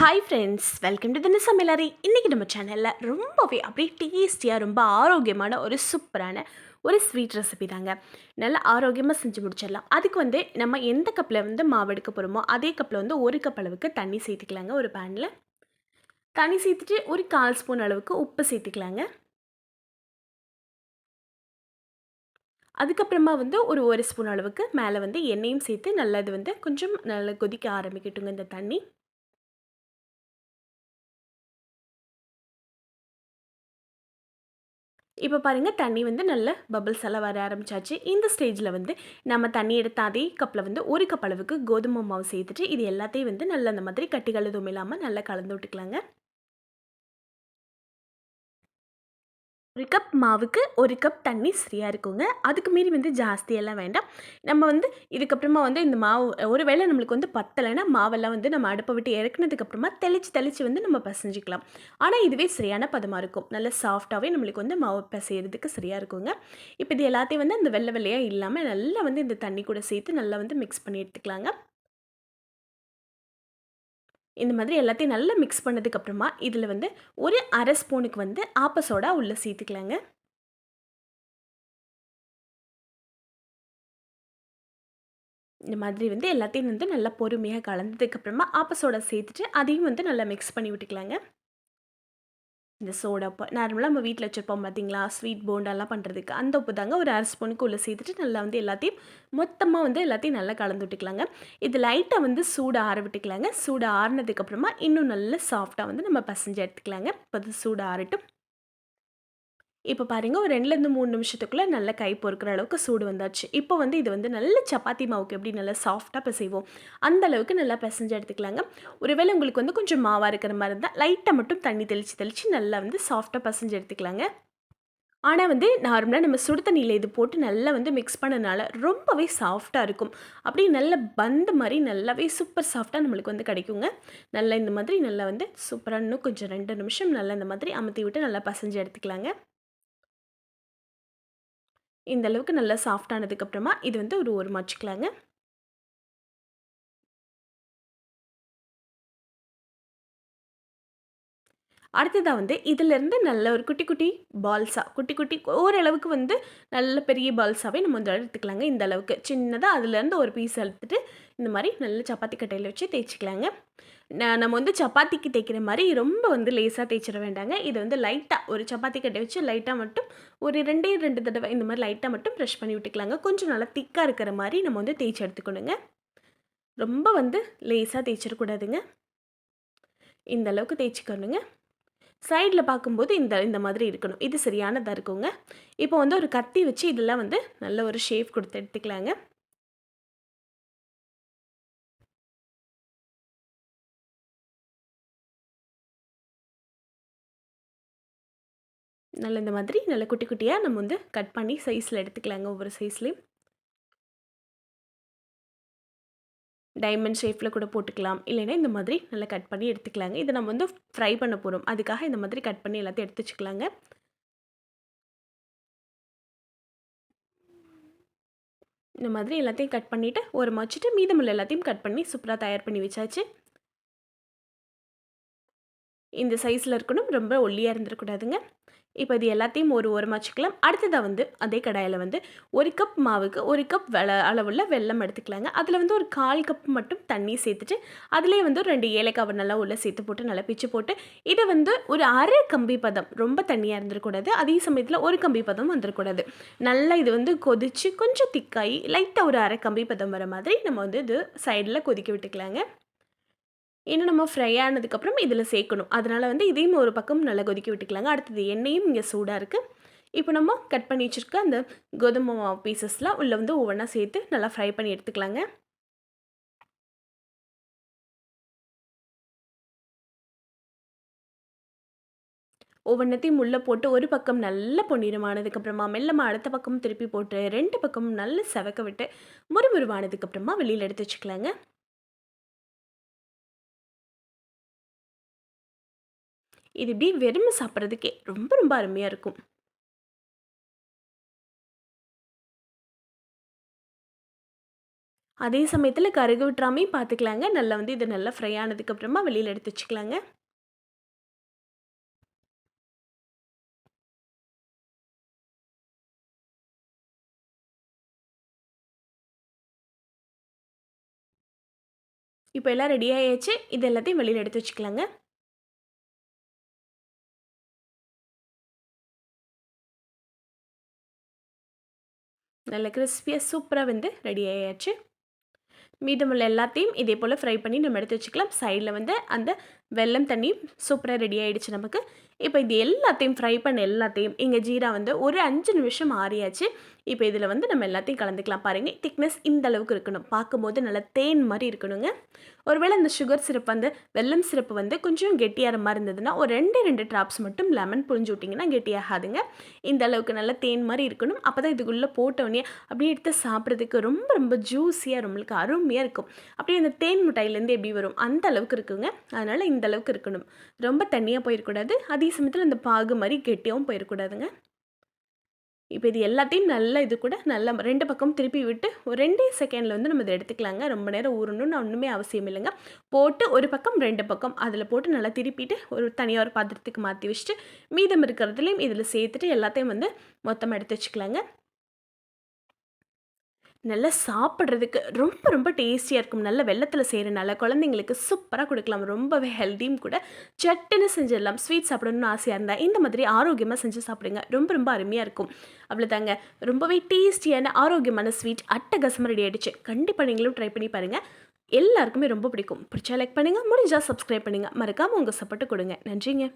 Hi friends welcome to தின சமையலறை இன்றைக்கி நம்ம சேனலில் ரொம்பவே அப்படியே டேஸ்டியாக ரொம்ப ஆரோக்கியமான ஒரு சூப்பரான ஒரு ஸ்வீட் ரெசிபி தாங்க. நல்லா ஆரோக்கியமாக செஞ்சு முடிச்சிடலாம். அதுக்கு வந்து நம்ம எந்த கப்பில் வந்து மாவு எடுக்க போகிறோமோ அதே கப்பில் வந்து ஒரு கப் அளவுக்கு தண்ணி சேர்த்துக்கலாங்க ஒரு பேனில் தண்ணி சேர்த்துட்டு ஒரு கால் ஸ்பூன் அளவுக்கு உப்பு சேர்த்துக்கலாங்க. அதுக்கப்புறமா வந்து ஒரு ஒரு ஸ்பூன் அளவுக்கு மேலே வந்து எண்ணெயும் சேர்த்து நல்லா இது வந்து கொஞ்சம் நல்லா கொதிக்க ஆரம்பிக்கட்டுங்க இந்த தண்ணி. இப்போ பாருங்கள் தண்ணி வந்து நல்ல பபிள்ஸ் எல்லாம் வர ஆரம்பிச்சாச்சு. இந்த ஸ்டேஜில் வந்து நம்ம தண்ணி எடுத்த அதே கப்பில் வந்து ஒரு கப் அளவுக்கு கோதுமை மாவு சேர்த்துட்டு இது எல்லாத்தையும் வந்து நல்ல அந்த மாதிரி கட்டிகள் எதுவும் இல்லாமல் நல்லா கலந்து விட்டுக்கலாங்க. ஒரு கப் மாவுக்கு ஒரு கப் தண்ணி சரியாக இருக்குங்க. அதுக்கு மீறி வந்து ஜாஸ்தியெல்லாம் வேண்டாம். நம்ம வந்து இதுக்கப்புறமா வந்து இந்த மாவு ஒரு வேளை நம்மளுக்கு வந்து பத்தலைன்னா மாவெல்லாம் வந்து நம்ம அடுப்பை விட்டு இறக்குனதுக்கப்புறமா தெளித்து தெளித்து வந்து நம்ம பசைஞ்சிக்கலாம். ஆனால் இதுவே சரியான பதமாக இருக்கும். நல்ல சாஃப்டாகவே நம்மளுக்கு வந்து மாவு பிசையிறதுக்கு சரியாக இருக்குங்க. இப்போ இது எல்லாத்தையும் வந்து அந்த வெள்ளை வெள்ளையாக இல்லாமல் நல்லா வந்து இந்த தண்ணி கூட சேர்த்து நல்லா வந்து மிக்ஸ் பண்ணி எடுத்துக்கலாங்க. இந்த மாதிரி எல்லாத்தையும் நல்லா மிக்ஸ் பண்ணதுக்கப்புறமா இதில் வந்து ஒரு அரை ஸ்பூனுக்கு வந்து ஆப்பசோடா உள்ளே சேர்த்துக்கலாங்க. இந்த மாதிரி வந்து எல்லாத்தையும் வந்து நல்லா பொறுமையாக கலந்ததுக்கப்புறமா ஆப்பசோடா சேர்த்துட்டு அதையும் வந்து நல்லா மிக்ஸ் பண்ணி விட்டுக்கலாங்க. இந்த சோடா உப்பு நார்மலாக நம்ம வீட்டில் வச்சுருப்போம் பார்த்தீங்களா ஸ்வீட் போண்டாலாம் பண்ணுறதுக்கு அந்த உப்பு தாங்க ஒரு அரை ஸ்பூனுக்கு உள்ளே சேர்த்துட்டு நல்லா வந்து எல்லாத்தையும் மொத்தமாக வந்து எல்லாத்தையும் நல்லா கலந்து விட்டுக்கலாங்க. இது லைட்டாக வந்து சூடாக ஆற விட்டுக்கலாங்க. சூடாக ஆறினதுக்கப்புறமா இன்னும் நல்ல சாஃப்டாக வந்து நம்ம பசஞ்சு எடுத்துக்கலாங்க. இப்போ சூடாக ஆறட்டும். இப்போ பாருங்கள் ஒரு ரெண்டுலேருந்து மூணு நிமிஷத்துக்குள்ளே நல்லா கை பொறுக்கிற அளவுக்கு சூடு வந்தாச்சு. இப்போ வந்து இது வந்து நல்ல சப்பாத்தி மாவுக்கு எப்படி நல்லா சாஃப்டாக பிசைவோம்? அந்த அளவுக்கு நல்லா பிசைஞ்சு எடுத்துக்கலாங்க. ஒருவேளை உங்களுக்கு வந்து கொஞ்சம் மாவாக இருக்கிற மாதிரி இருந்தால் லைட்டாக மட்டும் தண்ணி தெளித்து தெளித்து நல்லா வந்து சாஃப்டாக பசைஞ்சு எடுத்துக்கலாங்க. ஆனால் வந்து நார்மலாக நம்ம சுடு தண்ணியில் இது போட்டு நல்லா வந்து மிக்ஸ் பண்ணனால ரொம்பவே சாஃப்டாக இருக்கும். அப்படி நல்ல பந்து மாதிரி நல்லாவே சூப்பர் சாஃப்டாக நம்மளுக்கு வந்து கிடைக்குங்க. நல்லா இந்த மாதிரி நல்லா வந்து சூப்பராக இன்னும் கொஞ்சம் ரெண்டு நிமிஷம் நல்லா இந்த மாதிரி அமுத்தி விட்டு நல்லா பசஞ்சு எடுத்துக்கலாங்க. இந்த அளவுக்கு நல்லா சாஃப்டானதுக்கப்புறமா இது வந்து ஒரு ஒரு மச்சுக்கலாங்க அடுத்ததாக வந்து இதிலேருந்து நல்ல ஒரு குட்டி குட்டி பால்ஸாக குட்டி குட்டி ஓரளவுக்கு வந்து நல்ல பெரிய பால்ஸாகவே நம்ம வந்து எடுத்துக்கலாங்க. இந்த அளவுக்கு. சின்னதாக அதுலேருந்து ஒரு பீஸ் எடுத்துகிட்டு இந்த மாதிரி நல்ல சப்பாத்தி கட்டையில் வச்சு தேய்ச்சிக்கலாங்க. நம்ம வந்து சப்பாத்திக்கு தேய்க்கிற மாதிரி ரொம்ப வந்து லேஸாக தேய்ச்சிட வேண்டாங்க. இது வந்து லைட்டாக ஒரு சப்பாத்தி கட்டை வச்சு லைட்டாக மட்டும் ஒரு ரெண்டே ரெண்டு தடவை இந்த மாதிரி லைட்டாக மட்டும் ப்ரெஷ் பண்ணி விட்டுக்கலாங்க. கொஞ்சம் நல்லா திக்காக இருக்கிற மாதிரி நம்ம வந்து தேய்ச்சி எடுத்துக்கணுங்க. ரொம்ப வந்து லேஸாக தேய்ச்சிடக்கூடாதுங்க. இந்த அளவுக்கு தேய்ச்சிக்கணுங்க. சைடில் பார்க்கும்போது இந்த இந்த மாதிரி இருக்கணும். இது சரியானதாக இருக்குங்க. இப்போ வந்து ஒரு கத்தி வச்சு இதெல்லாம் வந்து நல்ல ஒரு ஷேப் கொடுத்து எடுத்துக்கலாங்க. நல்ல இந்த மாதிரி நல்ல குட்டி குட்டியாக நம்ம வந்து கட் பண்ணி சைஸில் எடுத்துக்கலாங்க ஒவ்வொரு சைஸ்லேயும் டைமண்ட் ஷேப்பில் கூட போட்டுக்கலாம். இல்லைன்னா இந்த மாதிரி நல்லா கட் பண்ணி எடுத்துக்கலாங்க. இதை நம்ம வந்து ஃப்ரை பண்ண போகிறோம் அதுக்காக இந்த மாதிரி கட் பண்ணி எல்லாத்தையும் எடுத்து வச்சுக்கலாங்க. இந்த மாதிரி எல்லாத்தையும் கட் பண்ணிவிட்டு ஒரு மச்சிட்டு மீதமுள்ள எல்லாத்தையும் கட் பண்ணி சூப்பராக தயார் பண்ணி வச்சாச்சு. இந்த சைஸில் இருக்கணும். ரொம்ப ஒல்லியாக இருந்துடக்கூடாதுங்க. இப்போ இது எல்லாத்தையும் ஒரு ஒரு வச்சுக்கலாம். அடுத்ததாக வந்து அதே கடாயில் வந்து ஒரு கப் மாவுக்கு ஒரு கப் வெள அளவுள்ள வெள்ளம் எடுத்துக்கலாங்க. அதில் வந்து ஒரு கால் கப் மட்டும் தண்ணி சேர்த்துட்டு அதிலே வந்து ஒரு ரெண்டு ஏலக்காவை நல்லா உள்ளே சேர்த்து போட்டு நல்லா பிச்சு போட்டு இதை வந்து ஒரு அரை கம்பி பதம் ரொம்ப தண்ணியாக இருந்துடக்கூடாது அதே சமயத்தில் ஒரு கம்பி பதம் வந்துடக்கூடாது நல்லா இது வந்து கொதித்து கொஞ்சம் திக்காகி லைட்டாக ஒரு அரை கம்பி பதம் வர மாதிரி நம்ம வந்து இது சைடில் கொதிக்க விட்டுக்கலாங்க. இன்னும் நம்ம ஃப்ரை ஆனதுக்கப்புறம் இதில் சேர்க்கணும். அதனால் வந்து இதையும் ஒரு பக்கம் நல்லா கொதிக்க விட்டுக்கலாங்க. அடுத்தது எண்ணெயும் இங்கே சூடாக இருக்குது இப்போ நம்ம கட் பண்ணி வச்சுருக்க அந்த கோதுமை மாவு பீசஸ்லாம் உள்ளே வந்து ஒவ்வொன்றா சேர்த்து நல்லா ஃப்ரை பண்ணி எடுத்துக்கலாங்க. ஒவ்வொன்றத்தையும் உள்ளே போட்டு ஒரு பக்கம் நல்ல பொன்னிறமானதுக்கப்புறமா மெல்லமாக அடுத்த பக்கம் திருப்பி போட்டு ரெண்டு பக்கமும் நல்ல செவக்க விட்டு முறுமுறுவானதுக்கப்புறமா வெளியில் எடுத்து வச்சுக்கலாங்க. இது இப்படி வெறுமை சாப்பிட்றதுக்கே ரொம்ப ரொம்ப அருமையாக இருக்கும். அதே சமயத்தில் கருகு விட்டுறாமே பார்த்துக்கலாங்க நல்லா வந்து இது நல்லா ஃப்ரை ஆனதுக்கப்புறமா வெளியில் எடுத்து வச்சுக்கலாங்க. இப்போ எல்லாம் ரெடி ஆயாச்சு. இது எல்லாத்தையும் வெளியில் எடுத்து வச்சுக்கலாங்க. நல்ல கிறிஸ்பியாக சூப்பராக வந்து ரெடி ஆயாச்சு. மீதமுள்ள எல்லாத்தையும் இதே போல் ஃப்ரை பண்ணி நம்ம எடுத்து வச்சுக்கலாம். சைடில் வந்து அந்த வெல்லம் தண்ணி சூப்பராக ரெடி ஆகிடுச்சு நமக்கு. இப்போ இது எல்லாத்தையும் ஃப்ரை பண்ண எல்லாத்தையும் இங்கே ஜீரா வந்து ஒரு அஞ்சு நிமிஷம் ஆறியாச்சு. இப்போ இதில் வந்து நம்ம எல்லாத்தையும் கலந்துக்கலாம் பாருங்கள் திக்னஸ் இந்த அளவுக்கு இருக்கணும். பார்க்கும்போது நல்லா தேன் மாதிரி இருக்கணுங்க. ஒருவேளை அந்த சுகர் சிரப் வந்து வெல்லம் சிரப்பு வந்து கொஞ்சம் கெட்டியாகிற மாதிரி இருந்ததுன்னா ஒரு ரெண்டு ரெண்டு ட்ராப்ஸ் மட்டும் லெமன் புழிஞ்சு விட்டிங்கன்னா கெட்டியாகாதுங்க. இந்த அளவுக்கு நல்லா தேன் மாதிரி இருக்கணும். அப்போ தான் இதுக்குள்ளே போட்டோடனே அப்படியே எடுத்து சாப்பிட்றதுக்கு ரொம்ப ரொம்ப ஜூஸியாக நம்மளுக்கு அருமையாக இருக்கும். அப்படியே அந்த தேன் மிட்டாயிலேருந்து எப்படி வரும்? அந்த அளவுக்கு இருக்குங்க. அதனால் இந்த அளவுக்கு இருக்கணும். ரொம்ப தண்ணியாக போயிடக்கூடாது அதே சமயத்தில் அந்த பாகு மாதிரி கெட்டியாகவும் போயிடக்கூடாதுங்க இப்போ இது எல்லாத்தையும் நல்லா இது கூட நல்லா ரெண்டு பக்கம் திருப்பி விட்டு ஒரு ரெண்டே செகண்டில் வந்து நம்ம இதை எடுத்துக்கலாங்க. ரொம்ப நேரம் ஊறணும்னு ஒன்றுமே அவசியம் இல்லைங்க. போட்டு ஒரு பக்கம் ரெண்டு பக்கம் அதில் போட்டு நல்லா திருப்பிட்டு ஒரு தனியாக ஒரு பாத்திரத்துக்கு மாற்றி வச்சுட்டு மீதம் இருக்கிறதுலையும் இதில் சேர்த்துட்டு எல்லாத்தையும் வந்து மொத்தமாக எடுத்து வச்சுக்கலாங்க. நல்லா சாப்பிட்றதுக்கு ரொம்ப ரொம்ப டேஸ்டியாக இருக்கும். நல்ல வெள்ளத்தில் செய்கிறனால குழந்தைங்களுக்கு சூப்பராக கொடுக்கலாம். ரொம்பவே ஹெல்த்தியும் கூட. சட்டுன்னு செஞ்சிடலாம். ஸ்வீட் சாப்பிடணும்னு ஆசையாக இருந்தால் இந்த மாதிரி ஆரோக்கியமாக செஞ்சு சாப்பிடுங்க. ரொம்ப ரொம்ப அருமையாக இருக்கும். அவ்வளோதாங்க ரொம்பவே டேஸ்டியான ஆரோக்கியமான ஸ்வீட் அட்டகாசமாக ரெடி ஆகிடுச்சு கண்டிப்பாக நீங்களும் ட்ரை பண்ணி பாருங்கள் எல்லாருக்குமே ரொம்ப பிடிக்கும். பிடிச்சா லைக் பண்ணுங்கள் முடிஞ்சால் சப்ஸ்கிரைப் பண்ணுங்கள் மறக்காமல் உங்கள் சப்போர்ட்டு கொடுங்க. நன்றிங்க.